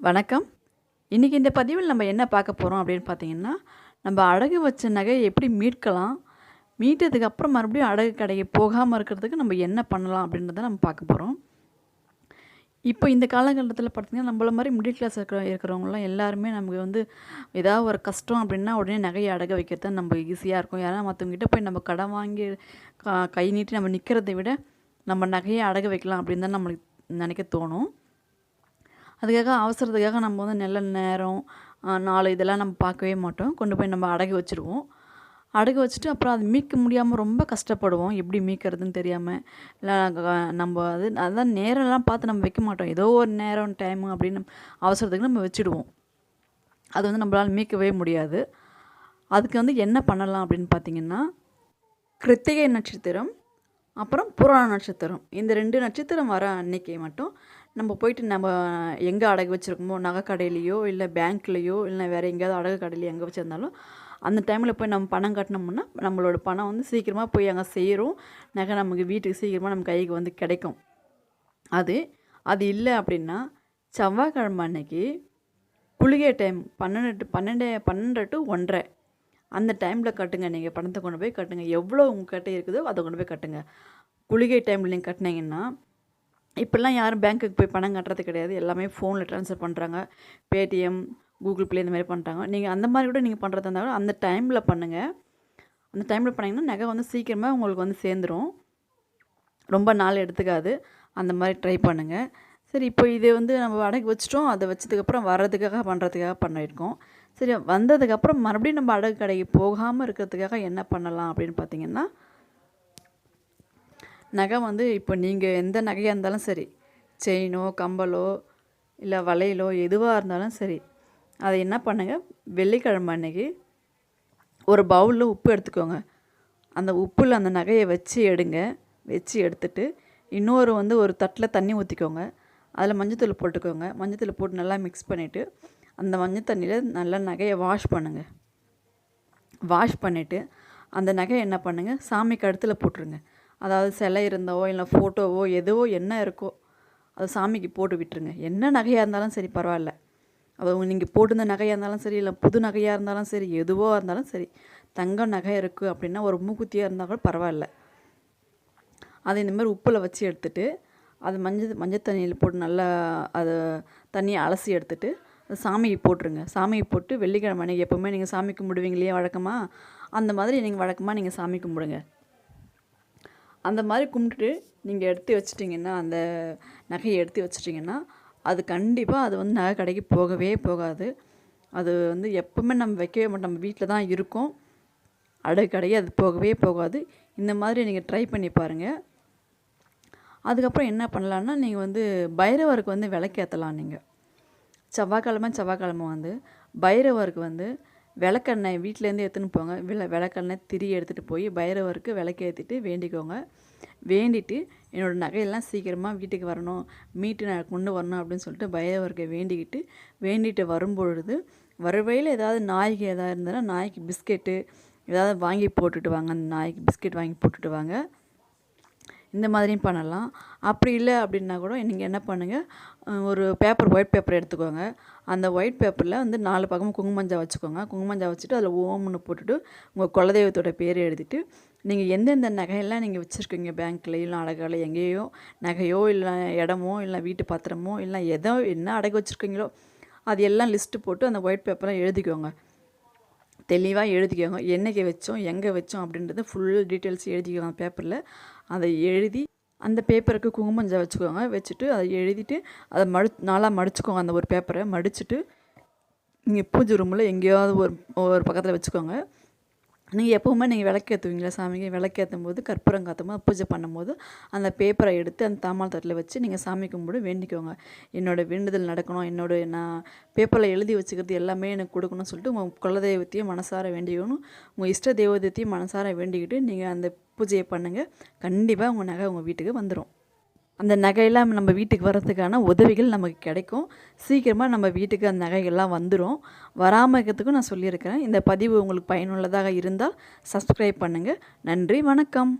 வணக்கம். இன்றைக்கி இந்த பதிவில் நம்ம என்ன பார்க்க போகிறோம் அப்படின்னு பார்த்தீங்கன்னா நம்ம அடகு வச்ச நகையை எப்படி மீட்கலாம் மீட்டதுக்கு அப்புறம் மறுபடியும் அடகு கடைக்கு போகாமல் இருக்கிறதுக்கு நம்ம என்ன பண்ணலாம் அப்படின்றத நம்ம பார்க்க போகிறோம் இப்போ இந்த காலகட்டத்தில் பார்த்தீங்கன்னா நம்மள மாதிரி மிடில் கிளாஸ் இருக்கிற இருக்கிறவங்களாம் எல்லாருமே நமக்கு வந்து ஏதாவது ஒரு கஷ்டம் அப்படின்னா உடனே நகையை அடக வைக்கிறது தான் நம்ம ஈஸியாக இருக்கும். ஏன்னா மற்றவங்ககிட்ட போய் நம்ம கடன் வாங்கி கை நீட்டி நம்ம நிற்கிறத விட நம்ம நகையை அடக வைக்கலாம் அப்படின்னு தான் நம்மளுக்கு நினைக்க தோணும். அதுக்காக அவசரத்துக்காக நம்ம வந்து நல்ல நேரம் நாலு இதெல்லாம் நம்ம பார்க்கவே மாட்டோம். கொண்டு போய் நம்ம அடகு வச்சுருவோம். அடகு வச்சுட்டு அப்புறம் அது மீட்க முடியாமல் ரொம்ப கஷ்டப்படுவோம். எப்படி மீட்கிறதுன்னு தெரியாமல் இல்லை நம்ம அது அதான் நேரம்லாம் பார்த்து நம்ம வைக்க மாட்டோம். ஏதோ ஒரு நேரம் டைமு அப்படின்னு அவசரத்துக்கு நம்ம வச்சுடுவோம். அது வந்து நம்மளால் மீட்கவே முடியாது. அதுக்கு வந்து என்ன பண்ணலாம் அப்படின்னு பார்த்தீங்கன்னா கிருத்திகை நட்சத்திரம் அப்புறம் புராண நட்சத்திரம். இந்த ரெண்டு நட்சத்திரம் வர அன்னைக்கு மட்டும் நம்ம போயிட்டு நம்ம எங்கே அடகு வச்சுருக்கோமோ நகை கடையிலையோ இல்லை பேங்க்லேயோ இல்லை வேறு எங்கேயாவது அடகு கடையிலையோ எங்கே வச்சுருந்தாலும் அந்த டைமில் போய் நம்ம பணம் கட்டினோம்னா நம்மளோட பணம் வந்து சீக்கிரமாக போய் அங்கே சேரும். நகை நமக்கு வீட்டுக்கு சீக்கிரமாக நம்ம கைக்கு வந்து கிடைக்கும். அது அது இல்லை அப்படின்னா செவ்வாய்க்கிழமை அன்னைக்கு குளிகை டைம் பன்னெண்டு பன்னெண்டு பன்னெண்டு டு ஒன்றரை. அந்த டைமில் கட்டுங்க. நீங்கள் பணத்தை கொண்டு போய் கட்டுங்க. எவ்வளோ உங்ககிட்ட இருக்குதோ அதை கொண்டு போய் கட்டுங்க. குளிகை டைமில் நீங்கள் கட்டினீங்கன்னா இப்போல்லாம் யாரும் பேங்க்குக்கு போய் பணம் கட்டுறது கிடையாது. எல்லாமே ஃபோனில் ட்ரான்ஸ்ஃபர் பண்ணுறாங்க பேடிஎம் கூகுள் ப்ளே இந்த மாதிரி பண்ணுறாங்க நீங்கள் அந்த மாதிரி கூட நீங்கள் பண்ணுறதா இருந்தாலும் அந்த டைமில் பண்ணுங்கள் அந்த டைமில் பண்ணிங்கன்னா நகை வந்து சீக்கிரமாக உங்களுக்கு வந்து சேர்ந்துரும். ரொம்ப நாள் எடுத்துக்காது. அந்த மாதிரி ட்ரை பண்ணுங்கள் சரி இப்போ இதை வந்து நம்ம அடகு வச்சிட்டோம். அதை வச்சதுக்கப்புறம் வர்றதுக்காக பண்ணுறதுக்காக பண்ணியிருக்கோம். சரி வந்ததுக்கப்புறம் மறுபடியும் நம்ம அடகு கடைக்கு போகாமல் இருக்கிறதுக்காக என்ன பண்ணலாம் அப்படின்னு பார்த்தீங்கன்னா நகை வந்து இப்போ நீங்கள் எந்த நகையாக இருந்தாலும் சரி செயினோ கம்பலோ இல்லை வளையலோ எதுவாக இருந்தாலும் சரி அதை என்ன பண்ணுங்கள் வெள்ளிக்கிழமை அன்னைக்கு ஒரு பவுலில் உப்பு எடுத்துக்கோங்க. அந்த உப்பில் அந்த நகையை வச்சு எடுங்க. வச்சு எடுத்துட்டு இன்னொரு வந்து ஒரு தட்டில் தண்ணி ஊற்றிக்கோங்க. அதில் மஞ்சத்தூள் போட்டுக்கோங்க. மஞ்சத்தூள் போட்டு நல்லா மிக்ஸ் பண்ணிவிட்டு அந்த மஞ்சள் தண்ணியில் நல்லா நகையை வாஷ் பண்ணுங்கள் வாஷ் பண்ணிவிட்டு அந்த நகையை என்ன பண்ணுங்கள் சாமி கழுத்தில் போட்டுருங்க. அதாவது சிலை இருந்தாவோ இல்லை ஃபோட்டோவோ எதுவோ என்ன இருக்கோ அதை சாமிக்கு போட்டு விட்டுருங்க. என்ன நகையாக இருந்தாலும் சரி பரவாயில்ல. அது நீங்கள் போட்டிருந்த நகையாக இருந்தாலும் சரி இல்லை புது நகையாக இருந்தாலும் சரி எதுவோ இருந்தாலும் சரி தங்க நகை இருக்குது அப்படின்னா ஒரு மூக்குத்தியாக இருந்தால் கூட பரவாயில்ல. அதை இந்தமாதிரி உப்பில் வச்சு எடுத்துட்டு அது மஞ்சள் மஞ்சள் தண்ணியில் போட்டு நல்லா அதை தண்ணியை அலசி எடுத்துட்டு அது சாமிக்கு போட்டுருங்க. சாமிக்கு போட்டு வெள்ளிக்கிழமை அன்றைக்கி எப்போவுமே நீங்கள் சாமி கும்பிடுவீங்க இல்லையா வழக்கமாக அந்த மாதிரி நீங்கள் வழக்கமாக நீங்கள் சாமி கும்பிடுங்க. அந்த மாதிரி கும்பிட்டுட்டு நீங்கள் எடுத்து வச்சிட்டிங்கன்னா அந்த நகையை எடுத்து வச்சிட்டிங்கன்னா அது கண்டிப்பாக அது வந்து நகை கடைக்கு போகவே போகாது. அது வந்து எப்பவுமே நம்ம வைக்கவே மாட்டோம். நம்ம வீட்டில் தான் இருக்கும். அடகு கடையே அது போகவே போகாது. இந்த மாதிரி நீங்கள் ட்ரை பண்ணி பாருங்கள் அதுக்கப்புறம் என்ன பண்ணலான்னா நீங்கள் வந்து பைரவருக்கு வந்து விளக்கேற்றலாம் நீங்கள் செவ்வாய்க்கிழமை செவ்வாய்க்கிழமை வந்து பைரவருக்கு வந்து விளக்கெண்ணெய் வீட்டிலேருந்து எடுத்துன்னு போங்க விள விளக்கெண்ணெய் திரி எடுத்துகிட்டு போய் பைரவருக்கு விளக்கேற்றிட்டு வேண்டிக்கோங்க வேண்டிட்டு என்னோடய நகையெல்லாம் சீக்கிரமாக வீட்டுக்கு வரணும் மீட்டு நான் கொண்டு வரணும் அப்படின்னு சொல்லிட்டு பைரவருக்கு வேண்டிக்கிட்டு வேண்டிட்டு வரும்பொழுது வருவையில் ஏதாவது நாய்க்கு ஏதாவது இருந்ததுன்னா நாய்க்கு பிஸ்கெட்டு ஏதாவது வாங்கி போட்டுட்டு வாங்க அந்த நாய்க்கு பிஸ்கெட் வாங்கி போட்டுட்டு வாங்க இந்த மாதிரியும் பண்ணலாம். அப்படி இல்லை அப்படின்னா கூட நீங்கள் என்ன பண்ணுங்கள் ஒரு பேப்பர் ஒயிட் பேப்பர் எடுத்துக்கோங்க. அந்த ஒயிட் பேப்பரில் வந்து நாலு பக்கமும் குங்குமஞ்சா வச்சுக்கோங்க. குங்குமஞ்சா வச்சுட்டு அதில் ஓம்னு போட்டுட்டு உங்கள் குலதெய்வத்தோட பேர் எழுதிட்டு நீங்கள் எந்தெந்த நகையெல்லாம் நீங்கள் வச்சுருக்கீங்க பேங்க்கில் இல்லை அடகால் எங்கேயோ நகையோ இல்லை இடமோ இல்லை வீட்டு பத்திரமோ இல்லை எதோ என்ன அடகு வச்சுருக்கீங்களோ அது எல்லாம் லிஸ்ட்டு போட்டு அந்த ஒயிட் பேப்பரில் எழுதிக்கோங்க. தெளிவாக எழுதிக்கோங்க. என்னைக்கு வச்சோம் எங்கே வச்சோம் அப்படின்றத ஃபுல் டீட்டெயில்ஸ் எழுதிக்கோங்க பேப்பரில் அதை எழுதி அந்த பேப்பருக்கு குங்குமஞ்சா வச்சுக்கோங்க. வச்சுட்டு அதை எழுதிட்டு அதை மடு நாளாக மடிச்சுக்கோங்க அந்த ஒரு பேப்பரை மடிச்சுட்டு நீங்கள் பூஜை ரூமில் எங்கேயாவது ஒரு ஒரு பக்கத்தில் வச்சுக்கோங்க. நீங்கள் எப்போவுமே நீங்கள் விளக்கேற்றுவீங்களா சாமிக்கு? விளக்கேற்றும் போது கற்பூரம் காற்றும் போது பூஜை பண்ணும்போது அந்த பேப்பரை எடுத்து அந்த தாமால் தட்டில் வச்சு நீங்கள் சாமி கும்பிடு வேண்டிக்கோங்க. என்னோட வேண்டுதல் நடக்கணும். என்னோட நான் பேப்பரில் எழுதி வச்சுக்கிறது எல்லாமே எனக்கு கொடுக்கணும்னு சொல்லிட்டு உங்கள் குலதெய்வத்தையும் மனசார வேண்டிக்கணும். உங்கள் இஷ்ட தெய்வத்தையும் மனசார வேண்டிக்கிட்டு நீங்கள் அந்த பூஜையை பண்ணுங்கள் கண்டிப்பாக உங்கள் நகை உங்கள் வீட்டுக்கு வந்துடும் அந்த நகையெல்லாம் நம்ம வீட்டுக்கு வர்றதுக்கான உதவிகள் நமக்கு கிடைக்கும். சீக்கிரமாக நம்ம வீட்டுக்கு அந்த நகைகள்லாம் வந்துடும் வராமல் இருக்கிறதுக்கும் நான் சொல்லியிருக்கிறேன். இந்த பதிவு உங்களுக்கு பயனுள்ளதாக இருந்தால் சப்ஸ்கிரைப் பண்ணுங்கள் நன்றி வணக்கம்.